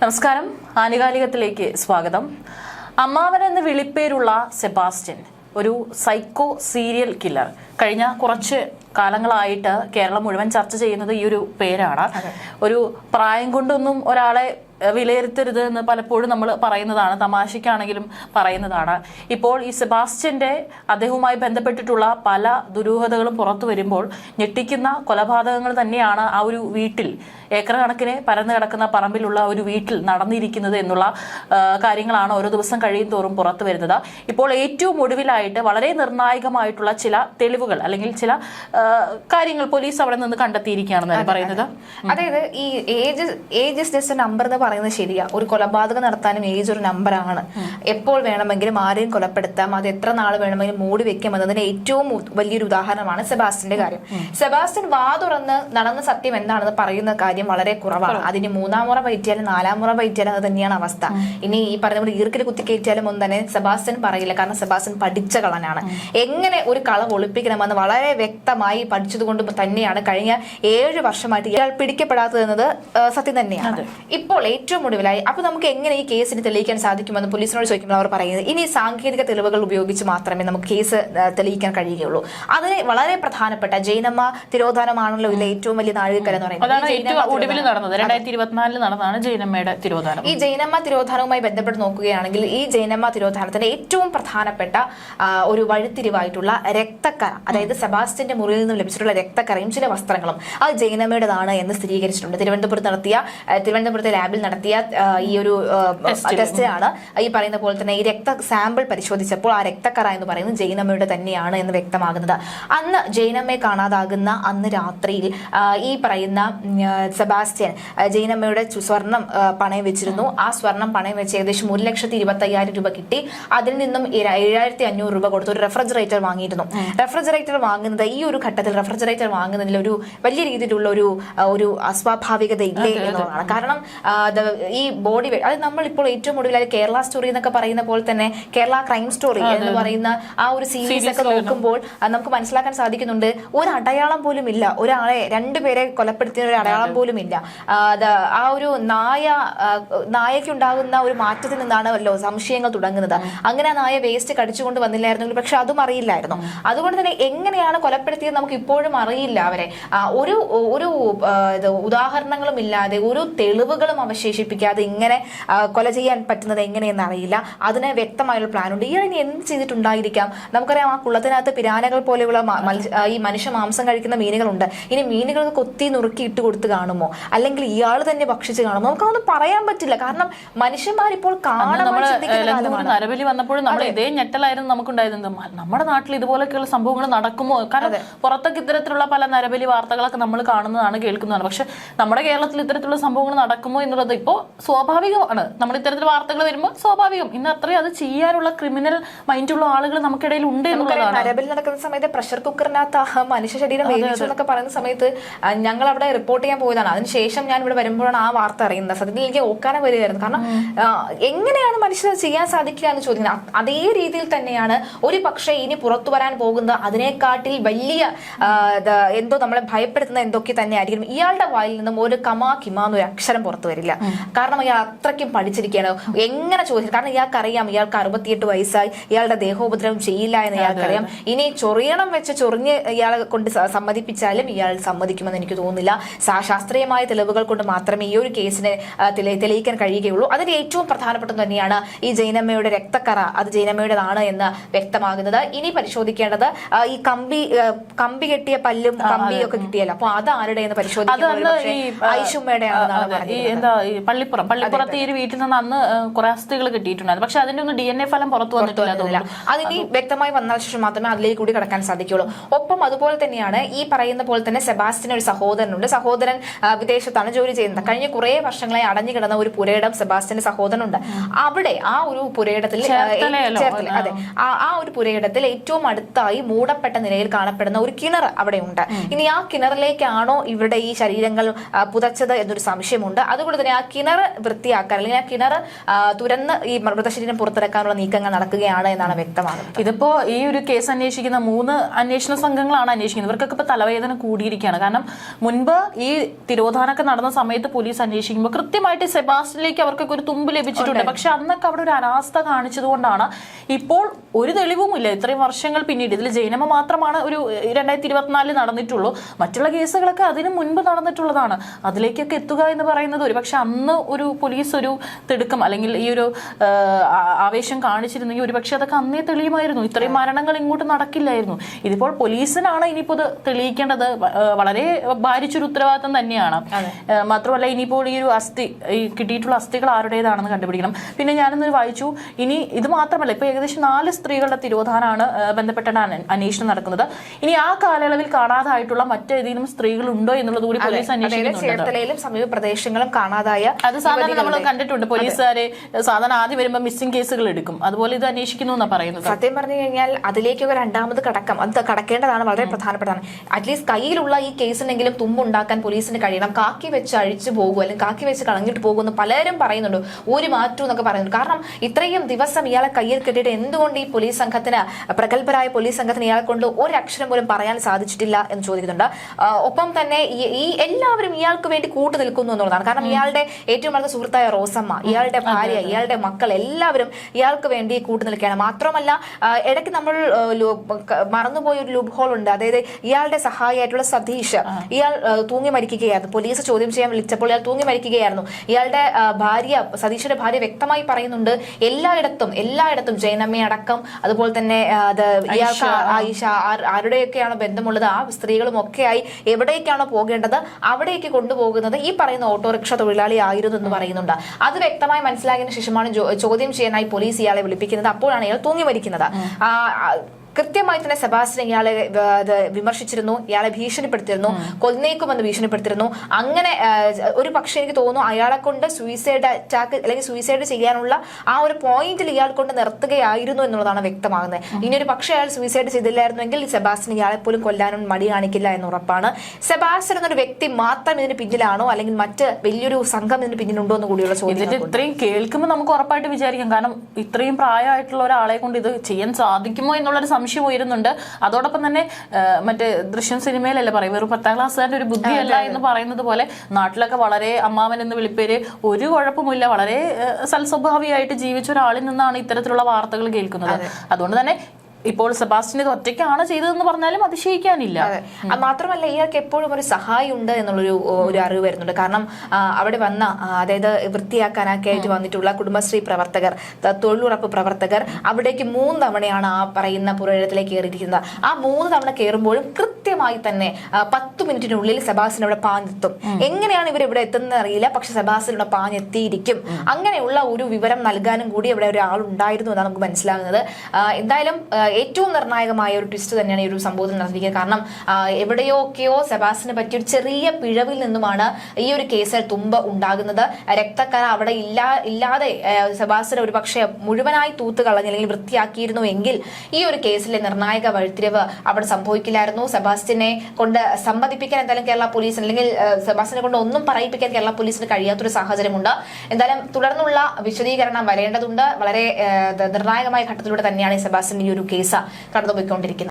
നമസ്കാരം. ആനുകാലികത്തിലേക്ക് സ്വാഗതം. അമ്മാവൻ എന്ന് വിളിപ്പേരുള്ള സെബാസ്റ്റ്യൻ ഒരു സൈക്കോ സീരിയൽ കില്ലർ കഴിഞ്ഞ കുറച്ച് കാലങ്ങളായിട്ട് കേരളം മുഴുവൻ ചർച്ച ചെയ്യുന്നത് ഈ ഒരു പേരാണ്. ഒരു പ്രായം കൊണ്ടൊന്നും ഒരാളെ വിലയിരുത്തരുത് എന്ന് പലപ്പോഴും നമ്മൾ പറയുന്നതാണ് തമാശയ്ക്കാണെങ്കിലും പറയുന്നതാണ്. ഇപ്പോൾ ഈ സെബാസ്റ്റ്യന്റെ അദ്ദേഹവുമായി ബന്ധപ്പെട്ടിട്ടുള്ള പല ദുരൂഹതകളും പുറത്തു വരുമ്പോൾ ഞെട്ടിക്കുന്ന കൊലപാതകങ്ങൾ തന്നെയാണ് ആ ഒരു വീട്ടിൽ ഏക്കർ കണക്കിന് പരന്നു കിടക്കുന്ന പറമ്പിലുള്ള ഒരു വീട്ടിൽ നടന്നിരിക്കുന്നത് എന്നുള്ള കാര്യങ്ങളാണ് ഓരോ ദിവസം കഴിയും തോറും പുറത്തു വരുന്നത്. ഇപ്പോൾ ഏറ്റവും ഒടുവിലായിട്ട് വളരെ നിർണായകമായിട്ടുള്ള ചില തെളിവുകൾ അല്ലെങ്കിൽ ചില കാര്യങ്ങൾ പോലീസ് അവിടെ നിന്ന് കണ്ടെത്തിയിരിക്കുകയാണെന്നാണ് പറയുന്നത്. അതായത് ഈ ഏജ് ഏജ് ജസ്റ്റ് നമ്പർ എന്ന് പറയുന്നത് ശരിയാ. ഒരു കൊലപാതകം നടത്താനും ഏജ് ഒരു നമ്പറാണ് എപ്പോൾ വേണമെങ്കിലും ആരെയും കൊലപ്പെടുത്താം. അത് എത്ര നാൾ വേണമെങ്കിലും മൂടി വെക്കാം എന്നതിന് ഏറ്റവും വലിയൊരു ഉദാഹരണമാണ് സെബാസ്റ്റിന്റെ കാര്യം. സെബാസ്റ്റ്യൻ വാ തുറന്ന് നടന്ന സത്യം എന്താണെന്ന് പറയുന്ന കാര്യം വളരെ കുറവാണ്. അതിന് മൂന്നാം മുറ പറ്റിയാലും നാലാം മുറ പറ്റിയാലും അത് തന്നെയാണ് അവസ്ഥ. ഇനി ഈ പറഞ്ഞ പോലെ ഈർക്കിൽ കുത്തിക്കയറ്റിയാലും ഒന്നും തന്നെ സെബാസ്റ്റ്യൻ പറയില്ല. കാരണം സെബാസ്റ്റ്യൻ പഠിച്ച കളനാണ് എങ്ങനെ ഒരു കളവ് ഒളിപ്പിക്കണമെന്ന് വളരെ വ്യക്തമായി പഠിച്ചതുകൊണ്ട് തന്നെയാണ് കഴിഞ്ഞ ഏഴ് വർഷമായിട്ട് ഇയാൾ പിടിക്കപ്പെടാത്തത് എന്നത് സത്യം തന്നെയാണ്. ഇപ്പോൾ ഏറ്റവും ഒടുവിലായി അപ്പൊ നമുക്ക് എങ്ങനെ ഈ കേസിന് തെളിയിക്കാൻ സാധിക്കുമെന്ന് പോലീസിനോട് ചോദിക്കുമ്പോൾ അവർ പറയുന്നത് ഇനി സാങ്കേതിക തെളിവുകൾ ഉപയോഗിച്ച് മാത്രമേ നമുക്ക് കേസ് തെളിയിക്കാൻ കഴിയുകയുള്ളൂ. അതിന് വളരെ പ്രധാനപ്പെട്ട ജൈനമ്മ തിരോധാനമാണല്ലോ ഇതിലെ ഏറ്റവും വലിയ നാഴികക്കര എന്ന് പറയുന്നത്. ഈ ജൈനമ്മ തിരോധാനവുമായി ബന്ധപ്പെട്ട് നോക്കുകയാണെങ്കിൽ ഈ ജൈനമ്മ തിരോധാനത്തിന്റെ ഏറ്റവും പ്രധാനപ്പെട്ട ഒരു വഴിത്തിരിവായിട്ടുള്ള രക്തക്കര അതായത് സെബാസ്റ്റിന്റെ മുറിയിൽ നിന്നും ലഭിച്ചിട്ടുള്ള രക്തക്കരയും ചില വസ്ത്രങ്ങളും അത് ജൈനമ്മയുടേതാണ് എന്ന് സ്ഥിരീകരിച്ചിട്ടുണ്ട്. തിരുവനന്തപുരത്ത് നടത്തിയ തിരുവനന്തപുരത്തെ ലാബിൽ നടത്തിയ ഈ ഒരു ടെസ്റ്റിലാണ് ഈ പറയുന്ന പോലെ തന്നെ ഈ രക്ത സാമ്പിൾ പരിശോധിച്ചപ്പോൾ ആ രക്തക്കറ എന്ന് പറയുന്നത് ജൈനമ്മയുടെ തന്നെയാണ് എന്ന് വ്യക്തമാകുന്നത്. അന്ന് ജൈനമ്മയെ കാണാതാകുന്ന അന്ന് രാത്രിയിൽ ഈ പറയുന്ന സെബാസ്റ്റ്യൻ ജൈനമ്മയുടെ സ്വർണം പണയം വെച്ചിരുന്നു. ആ. സ്വർണം പണയം വെച്ച് ഏകദേശം ഒരു ലക്ഷത്തി ഇരുപത്തി അയ്യായിരം രൂപ കിട്ടി. അതിൽ നിന്നും ഏഴ- ഏഴായിരത്തി അഞ്ഞൂറ് രൂപ കൊടുത്ത് ഒരു റെഫ്രിജറേറ്റർ വാങ്ങിയിരുന്നു. റെഫ്രിജറേറ്റർ വാങ്ങുന്നത് ഈ ഒരു ഘട്ടത്തിൽ റെഫ്രിജറേറ്റർ വാങ്ങുന്നതിൽ ഒരു വലിയ രീതിയിലുള്ള ഒരു ഒരു അസ്വാഭാവികത ഇല്ലേ എന്നുള്ളതാണ്. കാരണം ഈ ബോഡി അത് നമ്മളിപ്പോൾ ഏറ്റവും ഒടുവിലായി കേരള സ്റ്റോറി എന്നൊക്കെ പറയുന്ന പോലെ തന്നെ കേരള ക്രൈം സ്റ്റോറി എന്ന് പറയുന്ന ആ ഒരു സീരീസ് ഒക്കെ നോക്കുമ്പോൾ നമുക്ക് മനസ്സിലാക്കാൻ സാധിക്കുന്നുണ്ട്. ഒരു അടയാളം പോലും ഇല്ല. ഒരാളെ രണ്ടുപേരെ കൊലപ്പെടുത്തിയ ഒരു അടയാളം പോലും ഇല്ല. ആ, ഒരു നായ നായക്കുണ്ടാകുന്ന ഒരു മാറ്റത്തിൽ നിന്നാണല്ലോ സംശയങ്ങൾ തുടങ്ങുന്നത്. അങ്ങനെ ആ നായ വേസ്റ്റ് കടിച്ചുകൊണ്ട് വന്നില്ലായിരുന്നെങ്കിൽ പക്ഷെ അതും അറിയില്ലായിരുന്നു. അതുകൊണ്ട് തന്നെ എങ്ങനെയാണ് കൊലപ്പെടുത്തിയത് നമുക്ക് ഇപ്പോഴും അറിയില്ല അവരെ. ഒരു ഒരു ഉദാഹരണങ്ങളും ഇല്ലാതെ ഒരു തെളിവുകളും അവശേഷിപ്പിക്കാതെ ഇങ്ങനെ കൊല ചെയ്യാൻ പറ്റുന്നത് എങ്ങനെയെന്ന് അറിയില്ല. അതിന് വ്യക്തമായുള്ള പ്ലാൻ ഉണ്ട് ഇയാൾ ഇനി എന്ത് ചെയ്തിട്ടുണ്ടായിരിക്കാം? നമുക്കറിയാം ആ കുളത്തിനകത്ത് പിരാനകൾ പോലെയുള്ള ഈ മനുഷ്യ മാംസം കഴിക്കുന്ന മീനുകളുണ്ട്. ഇനി മീനുകൾക്ക് കൊത്തി നുറുക്കി ഇട്ട് കൊടുത്ത് കാണുമോ? അല്ലെങ്കിൽ ഇയാൾ തന്നെ ഭക്ഷിച്ച് കാണുമോ? നമുക്കതൊന്നും പറയാൻ പറ്റില്ല. കാരണം മനുഷ്യന്മാരിപ്പോൾ നരബലി വന്നപ്പോഴും നമ്മൾ ഇതേ ഞെട്ടലായിരുന്നു നമുക്കുണ്ടായിരുന്നത്. നമ്മുടെ നാട്ടിൽ ഇതുപോലൊക്കെയുള്ള സംഭവങ്ങൾ നടക്കുമോ? കാരണം പുറത്തൊക്കെ ഇത്തരത്തിലുള്ള പല നരബലി വാർത്തകളൊക്കെ നമ്മൾ കാണുന്നതാണ് കേൾക്കുന്നതാണ്. പക്ഷെ നമ്മുടെ കേരളത്തിൽ ഇത്തരത്തിലുള്ള സംഭവങ്ങൾ നടക്കുമോ എന്നുള്ളത് ഇപ്പോൾ സ്വാഭാവികമാണ്. നമ്മൾ ഇത്തരത്തിൽ വാർത്തകൾ വരുമ്പോൾ സ്വാഭാവികം. ഇന്ന് അത്രയും അത് ചെയ്യാനുള്ള ക്രിമിനൽ മൈൻഡുള്ള ആളുകൾ നമുക്കിടയിൽ ഉണ്ട് എന്നുള്ളതാണ്. നടക്കുന്ന സമയത്ത് പ്രഷർ കുക്കറിനകത്ത് മനുഷ്യ ശരീരം എന്നൊക്കെ പറയുന്ന സമയത്ത് ഞങ്ങൾ അവിടെ റിപ്പോർട്ട് ചെയ്യാൻ പോയതാണ്. അതിനുശേഷം ഞാൻ ഇവിടെ വരുമ്പോഴാണ് ആ വാർത്ത അറിയുന്നത്. സത്യത്തിൽ എനിക്ക് ഓക്കാനം വരികയായിരുന്നു. കാരണം എങ്ങനെയാണ് മനുഷ്യർ ചെയ്യാൻ സാധിക്കുക എന്ന് ചോദിക്കുന്നത്? അതേ രീതിയിൽ തന്നെയാണ് ഒരു പക്ഷേ ഇനി പുറത്തു വരാൻ പോകുന്ന അതിനെക്കാട്ടിൽ വലിയ എന്തോ നമ്മളെ ഭയപ്പെടുത്തുന്ന എന്തൊക്കെ തന്നെ ആയിരിക്കും ഇയാളുടെ വായിൽ നിന്നും ഒരു കമാ കിമാ എന്നൊരു അക്ഷരം പുറത്തു വരില്ല. കാരണം ഇയാൾ അത്രയ്ക്കും പഠിച്ചിരിക്കുകയാണ്. എങ്ങനെ ചോദിച്ചു കാരണം ഇയാൾക്ക് അറിയാം ഇയാൾക്ക് അറുപത്തിയെട്ട് വയസ്സായി ഇയാളുടെ ദേഹോപദ്രവം ചെയ്യില്ല എന്ന് ഇയാൾക്കറിയാം. ഇനി ചൊറിയണം വെച്ച് ചൊറിഞ്ഞ് ഇയാളെ കൊണ്ട് സമ്മതിപ്പിച്ചാലും ഇയാൾ സമ്മതിക്കുമെന്ന് എനിക്ക് തോന്നുന്നില്ല. ശാസ്ത്രീയമായ തെളിവുകൾ കൊണ്ട് മാത്രമേ ഈ ഒരു കേസിനെ തെളിയിക്കാൻ കഴിയുകയുള്ളൂ. അതിൽ ഏറ്റവും പ്രധാനപ്പെട്ടത് തന്നെയാണ് ഈ ജൈനമ്മയുടെ രക്തക്കറ. അത് ജൈനമ്മയുടേതാണ് എന്ന് വ്യക്തമാകുന്നത്. ഇനി പരിശോധിക്കേണ്ടത് ഈ കമ്പി കമ്പി കെട്ടിയ പല്ലും കമ്പിയൊക്കെ ഒക്കെ കിട്ടിയല്ലോ. അപ്പൊ അത് ആരുടെ എന്ന് പരിശോധിക്കുന്നത് ഐഷുമ്മയുടെ പറഞ്ഞിരുന്നത്. എന്താ പള്ളിപ്പുറം. പള്ളിപ്പുറത്ത് ഈ ഒരു വീട്ടിൽ നിന്ന് അന്ന് കുറെ അസ്ഥികൾ കിട്ടിയിട്ടുണ്ടായിരുന്നു. പക്ഷെ അതിന്റെ ഒന്നും ഡി എൻ എ ഫലം പുറത്തു വന്നിട്ടില്ല അതിനി വ്യക്തമായി വന്നാൽ ശേഷം മാത്രമേ അതിലേക്ക് കൂടി കടക്കാൻ സാധിക്കുള്ളൂ. ഒപ്പം അതുപോലെ തന്നെയാണ് ഈ പറയുന്ന പോലെ തന്നെ സെബാസ്റ്റിന് ഒരു സഹോദരനുണ്ട്. സഹോദരൻ വിദേശത്താണ് ജോലി ചെയ്യുന്നത്. കഴിഞ്ഞ കുറെ വർഷങ്ങളായി അടഞ്ഞു കിടന്ന ഒരു പുരയിടം സെബാസ്റ്റിന്റെ സഹോദരനുണ്ട്. അവിടെ ആ ഒരു പുരയിടത്തിൽ അതെ. ആ ഒരു പുരയിടത്തിൽ ഏറ്റവും അടുത്തായി മൂടപ്പെട്ട നിലയിൽ കാണപ്പെടുന്ന ഒരു കിണർ അവിടെ ഉണ്ട് ഇനി ആ കിണറിലേക്കാണോ ഇവരുടെ ഈ ശരീരങ്ങൾ പുതച്ചത് എന്നൊരു സംശയമുണ്ട്. അതുകൊണ്ട് തന്നെ ആ കിണർ വൃത്തിയാക്കാൻ അല്ലെങ്കിൽ ആ കിണർ തുരന്ന് ഈ മൃതശരീരം പുറത്തിറക്കാനുള്ള നീക്കങ്ങൾ നടക്കുകയാണ് എന്നാണ് വ്യക്തമാകുന്നത്. ഇതിപ്പോ ഈ ഒരു കേസ് അന്വേഷിക്കുന്ന മൂന്ന് അന്വേഷണ സംഘങ്ങളാണ് അന്വേഷിക്കുന്നത്. ഇവർക്കൊക്കെ ഇപ്പൊ തലവേദന കൂടിയിരിക്കുകയാണ്. കാരണം മുൻപ് ഈ തിരോധാനമൊക്കെ നടന്ന സമയത്ത് പോലീസ് അന്വേഷിക്കുമ്പോൾ കൃത്യമായിട്ട് സെബാസ്റ്റിലേക്ക് അവർക്കൊക്കെ ഒരു തുമ്പ് ലഭിച്ചിട്ടുണ്ട്. പക്ഷെ അന്നൊക്കെ അവിടെ ഒരു അനാസ്ഥ കാണിച്ചതുകൊണ്ടാണ് ഇപ്പോൾ ഒരു തെളിവുമില്ല. ഇത്രയും വർഷങ്ങൾ പിന്നീട് ഇതിൽ ജൈനമ മാത്രമാണ് ഒരു രണ്ടായിരത്തി ഇരുപത്തിനാലിൽ നടന്നിട്ടുള്ളൂ. മറ്റുള്ള കേസുകളൊക്കെ അതിനു മുൻപ് നടന്നിട്ടുള്ളതാണ്. അതിലേക്കൊക്കെ എത്തുക എന്ന് പറയുന്നത് ഒരു പക്ഷെ അന്ന് ഒരു പോലീസ് ഒരു തിടുക്കം അല്ലെങ്കിൽ ഈ ഒരു ആവേശം കാണിച്ചിരുന്നെങ്കിൽ ഒരു പക്ഷെ അതൊക്കെ അന്നേ തെളിയുമായിരുന്നു. ഇത്രയും മരണങ്ങൾ ഇങ്ങോട്ട് നടക്കില്ലായിരുന്നു. ഇതിപ്പോൾ പോലീസിനാണ് ഇനിയിപ്പോൾ ഇത് തെളിയിക്കേണ്ടത്. വളരെ ഭാരിച്ചൊരു ഉത്തരവാദിത്തം തന്നെയാണ്. മാത്രമല്ല ഇനിയിപ്പോൾ ഈ ഒരു അസ്ഥി ഈ കിട്ടിയിട്ടുള്ള അസ്ഥികൾ ആരുടേതാണെന്ന് കണ്ടുപിടിക്കണം. പിന്നെ ഞാനൊന്ന് വായിച്ചു ഇനി ഇത് മാത്രമല്ല ഇപ്പൊ ഏകദേശം നാല് സ്ത്രീകളുടെ തിരോധാനാണ് ബന്ധപ്പെട്ട അന്വേഷണം നടക്കുന്നത്. ഇനി ആ കാലയളവിൽ കാണാതായിട്ടുള്ള മറ്റേതെങ്കിലും സ്ത്രീകളുണ്ടോ എന്നുള്ളത് കൂടി പോലീസ് അന്വേഷിക്കുന്നുണ്ട്. ചേർത്തലയിലും സമീപ പ്രദേശങ്ങളും കാണാതായ അത് സാധാരണ നമ്മൾ കണ്ടിട്ടുണ്ട്. പോലീസുകാരെ സാധാരണ ആദ്യം വരുമ്പോൾ മിസ്സിംഗ് കേസുകൾ എടുക്കും. അതുപോലെ ഇത് അന്വേഷിക്കുന്നു എന്നാ പറയുന്നത്. സത്യം പറഞ്ഞു കഴിഞ്ഞാൽ അതിലേക്കൊക്കെ രണ്ടാമത് കടക്കം. അത് കടക്കേണ്ടതാണ് വളരെ പ്രധാനപ്പെട്ടതാണ്. അറ്റ്ലീസ്റ്റ് കയ്യിലുള്ള ഈ കേസിനെങ്കിലും തുമ്പുണ്ടാക്കാൻ പോലീസിന് കഴിയണം. കാക്കി വെച്ച് അഴിച്ചു പോകും അല്ലെങ്കിൽ കാക്കി വെച്ച് കളഞ്ഞിട്ട് പോകുമെന്ന് പലരും പറയുന്നുണ്ട്. ഒരു മാറ്റം എന്നൊക്കെ പറയുന്നുണ്ട്. കാരണം ഇത്രയും ദിവസം ഇയാളെ കയ്യിൽ കെട്ടിയിട്ട് എന്തുകൊണ്ട് ഈ പോലീസ് സംഘത്തിന് പ്രഗത്ഭരായ പോലീസ് സംഘത്തിന് ഇയാളെ കൊണ്ട് ഒരക്ഷരം പോലും പറയാൻ സാധിച്ചിട്ടില്ല എന്ന് ചോദിക്കുന്നുണ്ട്. ഒപ്പം തന്നെ ഈ- ഈ എല്ലാവരും ഇയാൾക്ക് വേണ്ടി കൂട്ടു നിൽക്കുന്നു എന്നുള്ളതാണ്. കാരണം ഇയാളുടെ ഏറ്റവും അടുത്ത സുഹൃത്തായ റോസമ്മ ഇയാളുടെ ഭാര്യ ഇയാളുടെ മക്കൾ എല്ലാവരും ഇയാൾക്ക് വേണ്ടി കൂട്ടു നിൽക്കുകയാണ്. മാത്രമല്ല ഇടയ്ക്ക് നമ്മൾ മറന്നുപോയ ഒരു ലൂപ്പ് ഹോൾ ഉണ്ട്. അതായത് ഇയാളുടെ സഹായിയായിട്ടുള്ള സതീഷ് ഇയാൾ തൂങ്ങി മരിക്കുകയായിരുന്നു. പോലീസ് ചോദ്യം ചെയ്യാൻ വിളിച്ചപ്പോൾ ഇയാൾ തൂങ്ങി മരിക്കുകയായിരുന്നു. ഇയാളുടെ ഭാര്യ സതീഷിന്റെ ഭാര്യ വ്യക്തമായി പറയുന്നുണ്ട് എല്ലായിടത്തും എല്ലായിടത്തും ജൈനമ്മയെ അടക്കം അതുപോലെ തന്നെ അത് ഇയാൾക്ക് ആയിഷ ആരുടെയൊക്കെയാണ് ബന്ധമുള്ളത് ആ സ്ത്രീകളും ഒക്കെയായി എവിടേക്കാണോ പോകേണ്ടത് അവിടേക്ക് കൊണ്ടുപോകുന്നത് ഈ പറയുന്ന ഓട്ടോറിക്ഷ തൊഴിലാളി ആയിരുന്നു എന്ന് പറയുന്നുണ്ട്. അത് വ്യക്തമായി മനസ്സിലാക്കിയതിനു ശേഷമാണ് ചോദ്യം ചെയ്യാനായി പോലീസ് ഇയാളെ വിളിപ്പിക്കുന്നത്. അപ്പോഴാണ് ഇയാൾ തൂങ്ങി മരിക്കുന്നത്. കൃത്യമായി തന്നെ സെബാസ്റ്റ്യൻ ഇയാളെ വിമർശിച്ചിരുന്നു ഇയാളെ ഭീഷണിപ്പെടുത്തിയിരുന്നു കൊന്നേക്കുമെന്ന് ഭീഷണിപ്പെടുത്തിയിരുന്നു. അങ്ങനെ ഒരു പക്ഷേ എനിക്ക് തോന്നുന്നു അയാളെ കൊണ്ട് സൂയിസൈഡ് അറ്റാക്ക് അല്ലെങ്കിൽ സൂയിസൈഡ് ചെയ്യാനുള്ള ആ ഒരു പോയിന്റിൽ ഇയാൾ കൊണ്ട് നിർത്തുകയായിരുന്നു എന്നുള്ളതാണ് വ്യക്തമാകുന്നത്. ഇനി ഒരു പക്ഷേ അയാൾ സൂയിസൈഡ് ചെയ്തില്ലായിരുന്നെങ്കിൽ സെബാസ്റ്റ്യൻ ഇയാളെ പോലും കൊല്ലാനും മടി കാണിക്കില്ല എന്ന് ഉറപ്പാണ്. സെബാസ്റ്റ്യൻ എന്നൊരു വ്യക്തി മാത്രം ഇതിന് പിന്നിലാണോ അല്ലെങ്കിൽ മറ്റ് വലിയൊരു സംഘം ഇതിന് പിന്നിലുണ്ടോ എന്ന് കൂടിയുള്ള ചോദ്യം ഇത്രയും കേൾക്കുമ്പോൾ നമുക്ക് ഉറപ്പായിട്ട് വിചാരിക്കാം. കാരണം ഇത്രയും പ്രായമായിട്ടുള്ള ഒരാളെ കൊണ്ട് ഇത് ചെയ്യാൻ സാധിക്കുമോ എന്നുള്ളൊരു സംശയം ഉയരുന്നുണ്ട്. അതോടൊപ്പം തന്നെ മറ്റേ ദൃശ്യം സിനിമയിലല്ലേ പറയും വെറും പത്താം ക്ലാസ്സുകാരുടെ ഒരു ബുദ്ധിയല്ല എന്ന് പറയുന്നത് പോലെ നാട്ടിലൊക്കെ വളരെ അമ്മാവൻ എന്ന് വിളിപ്പേര് ഒരു കുഴപ്പമില്ല. വളരെ സൽസ്വഭാവിയായിട്ട് ജീവിച്ച ഒരാളിൽ നിന്നാണ് ഇത്തരത്തിലുള്ള വാർത്തകൾ കേൾക്കുന്നത്. അതുകൊണ്ട് തന്നെ ഇപ്പോൾ സെബാസ്റ്റിൻ ഇത് ഒറ്റയ്ക്കാണ് ചെയ്തതെന്ന് പറഞ്ഞാലും അതിശയിക്കാനില്ല. അതെ. അത് മാത്രമല്ല ഇയാൾക്ക് എപ്പോഴും ഒരു സഹായം ഉണ്ട് എന്നുള്ളൊരു ഒരു അറിവ് വരുന്നുണ്ട്. കാരണം അവിടെ വന്ന അതായത് വൃത്തിയാക്കാനൊക്കെ ആയിട്ട് വന്നിട്ടുള്ള കുടുംബശ്രീ പ്രവർത്തകർ തൊഴിലുറപ്പ് പ്രവർത്തകർ അവിടേക്ക് മൂന്ന് തവണയാണ് ആ പറയുന്ന പുരയിടത്തിലേക്ക് കയറിയിരിക്കുന്നത്. ആ മൂന്ന് തവണ കയറുമ്പോഴും കൃത്യമായി തന്നെ പത്ത് മിനിറ്റിനുള്ളിൽ സെബാസിന് അവിടെ പാഞ്ഞെത്തും എങ്ങനെയാണ് ഇവർ ഇവിടെ എത്തുന്നത് അറിയില്ല. പക്ഷെ സെബാസിന് ഇവിടെ പാഞ്ഞെത്തിയിരിക്കും അങ്ങനെയുള്ള ഒരു വിവരം നൽകാനും കൂടി ഇവിടെ ഒരാൾ ഉണ്ടായിരുന്നു എന്നാണ് നമുക്ക് മനസ്സിലാകുന്നത്. എന്തായാലും ഏറ്റവും നിർണായകമായ ഒരു ട്വിസ്റ്റ് തന്നെയാണ് ഈ ഒരു സംഭവത്തിൽ നടന്നിരിക്കുന്നത്. കാരണം എവിടെയോ എവിടെയൊക്കെയോ സെബാസിനെ പറ്റിയ ഒരു ചെറിയ പിഴവിൽ നിന്നുമാണ് ഈ ഒരു കേസിൽ തുമ്പ ഉണ്ടാകുന്നത്. രക്തക്കര അവിടെ ഇല്ലാ ഇല്ലാതെ സെബാസിനെ ഒരു പക്ഷേ മുഴുവനായി തൂത്ത് കളഞ്ഞ് അല്ലെങ്കിൽ വൃത്തിയാക്കിയിരുന്നു എങ്കിൽ ഈ ഒരു കേസിലെ നിർണായക വഴിത്തിരിവ് അവിടെ സംഭവിക്കില്ലായിരുന്നു. സെബാസ്റ്റിനെ കൊണ്ട് സമ്മതിപ്പിക്കാൻ എന്തായാലും കേരള പോലീസിന് അല്ലെങ്കിൽ സെബാസ്റ്റിനെ കൊണ്ട് ഒന്നും പറയിപ്പിക്കാൻ കേരള പോലീസിന് കഴിയാത്തൊരു സാഹചര്യമുണ്ട്. എന്തായാലും തുടർന്നുള്ള വിശദീകരണം വരേണ്ടതുണ്ട്. വളരെ നിർണായകമായ ഘട്ടത്തിലൂടെ തന്നെയാണ് സെബാസ്റ്റിൻ ഈ ഒരു കേസ് കടന്നുപോയിക്കൊണ്ടിരിക്കുന്നത്.